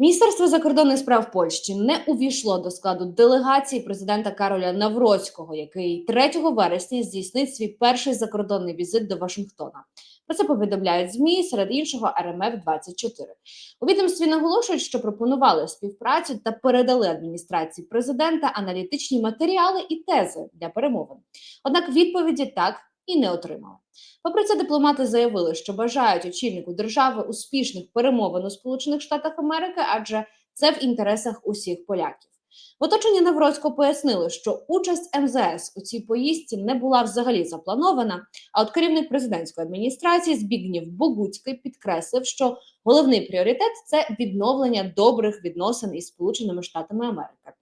Міністерство закордонних справ Польщі не увійшло до складу делегації президента Кароля Навроцького, який 3 вересня здійснить свій перший закордонний візит до Вашингтона. Про це повідомляють змі серед іншого РМФ 24 У відомстві наголошують, що пропонували співпрацю та передали адміністрації президента аналітичні матеріали і тези для перемовин. Однак відповіді так і не отримали. Попри це, дипломати заявили, що бажають очільнику держави успішних перемовин у Сполучених Штатах Америки, адже це в інтересах усіх поляків. В оточенні Навроцького пояснили, що участь МЗС у цій поїздці не була взагалі запланована. А от керівник президентської адміністрації Збігнів Богуцький підкреслив, що головний пріоритет це відновлення добрих відносин із Сполученими Штатами Америки.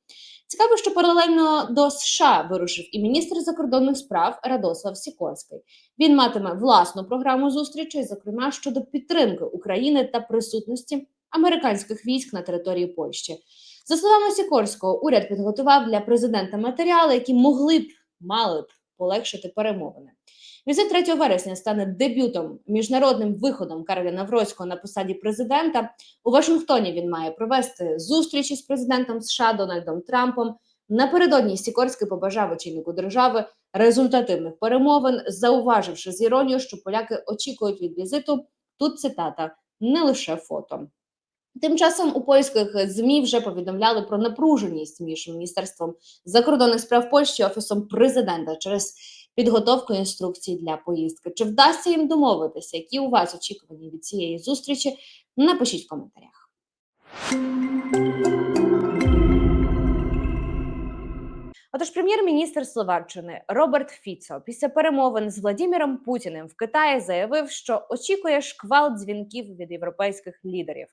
Цікаво, що паралельно до США вирушив і міністр закордонних справ Радослав Сікорський. Він матиме власну програму зустрічей, зокрема щодо підтримки України та присутності американських військ на території Польщі. За словами Сікорського, уряд підготував для президента матеріали, які могли б мали б полегшити перемовини. Візит 3 вересня стане дебютом міжнародним виходом Кароля Навроцького на посаді президента. У Вашингтоні він має провести зустрічі з президентом США Дональдом Трампом. Напередодні Сікорський побажав очільнику держави результативних перемовин, зауваживши з іронією, що поляки очікують від візиту. Тут цитата не лише фото. Тим часом у польських змі вже повідомляли про напруженість між міністерством закордонних справ Польщі і офісом президента через підготовку інструкцій для поїздки. Чи вдасться їм домовитися? Які у вас очікування від цієї зустрічі? Напишіть в коментарях. Отож, прем'єр-міністр Словаччини Роберт Фіцо після перемовин з Владіміром Путіним в Китаї заявив, що очікує шквал дзвінків від європейських лідерів.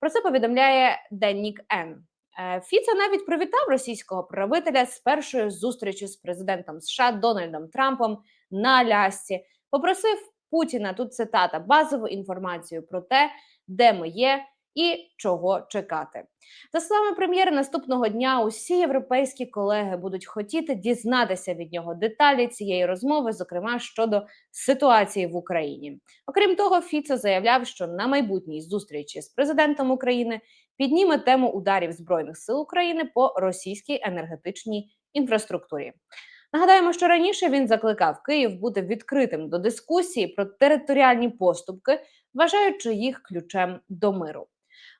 Про це повідомляє Деннік Н. Е, Фіцо навіть привітав російського правителя з першої зустрічі з президентом США Дональдом Трампом на Алясці. Попросив Путіна тут цитата базову інформацію про те, де ми є і чого чекати. За словами прем'єра, наступного дня усі європейські колеги будуть хотіти дізнатися від нього деталі цієї розмови, зокрема щодо ситуації в Україні. Окрім того, Фіцо заявляв, що на майбутній зустрічі з президентом України підніме тему ударів збройних сил України по російській енергетичній інфраструктурі. Нагадаємо, що раніше він закликав Київ бути відкритим до дискусії про територіальні поступки, вважаючи їх ключем до миру.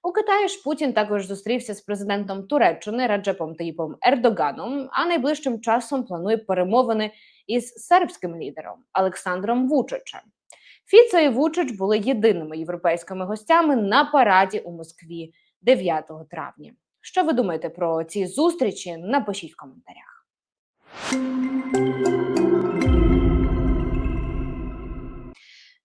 У Китаї ж Путін також зустрівся з президентом Туреччини Раджепом Таїпом Ердоганом, а найближчим часом планує перемовини із сербським лідером Олександром Вучичем. Фіцо і Вучич були єдиними європейськими гостями на параді у Москві 9 травня. Що ви думаєте про ці зустрічі? Напишіть в коментарях.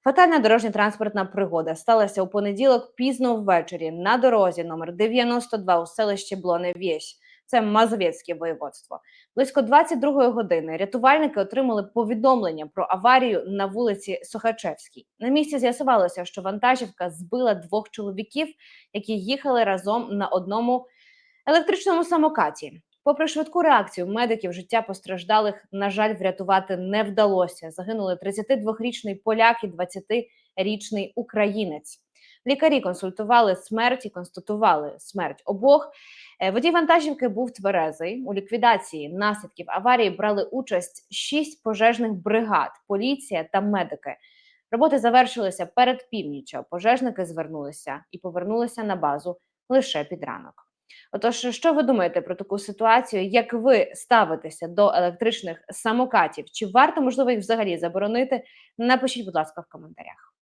Фатальна дорожня транспортна пригода сталася у понеділок пізно ввечері на дорозі номер 92 у селищі Блоне-Вєсь. Це Мазовецьке воєводство. Близько 22-ї години рятувальники отримали повідомлення про аварію на вулиці Сухачевській. На місці з'ясувалося, що вантажівка збила двох чоловіків, які їхали разом на одному електричному самокаті. Попри швидку реакцію медиків, життя постраждалих, на жаль, врятувати не вдалося. Загинули 32-річний поляк і 20-річний українець. Лікарі консультували смерть і констатували смерть обох. Е, Водій вантажівки був тверезий. У ліквідації наслідків аварії брали участь шість пожежних бригад, поліція та медики. Роботи завершилися перед північчю. Пожежники звернулися і повернулися на базу лише під ранок. Отож, що ви думаєте про таку ситуацію? Як ви ставитеся до електричних самокатів? Чи варто можливо їх взагалі заборонити? Напишіть, будь ласка, в коментарях.